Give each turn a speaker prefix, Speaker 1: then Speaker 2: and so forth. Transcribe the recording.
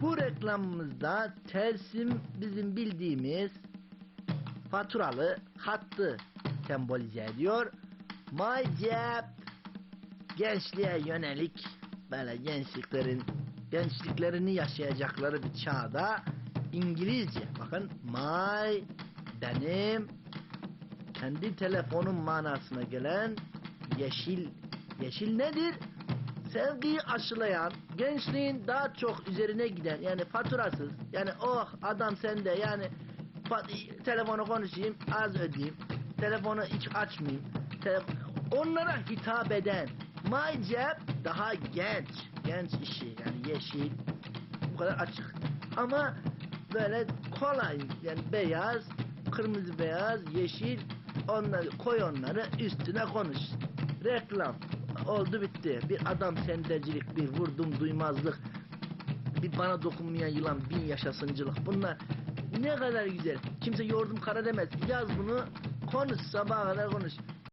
Speaker 1: Bu reklamımızda Telsim bizim bildiğimiz faturalı hattı sembolize ediyor. MyCep gençliğe yönelik böyle gençliklerin gençliklerini yaşayacakları bir çağda İngilizce bakın my benim kendi telefonun manasına gelen yeşil yeşil nedir? Sevgiyi aşılayan, gençliğin daha çok üzerine giden yani faturasız yani oh adam sende yani telefonu konuşayım az ödeyeyim telefonu hiç açmayayım tele- onlara hitap eden My Cep daha genç genç işi yani yeşil bu kadar açık. Ama böyle kolay yani beyaz kırmızı beyaz yeşil onları koy onları üstüne konuş. Reklam oldu bitti. Bir adam sendecilik bir vurdum duymazlık. Bir bana dokunmayan yılan bin yaşasıncılık. Bunlar ne kadar güzel. Kimse yordum kara demez. Yaz bunu konuş sabaha kadar konuş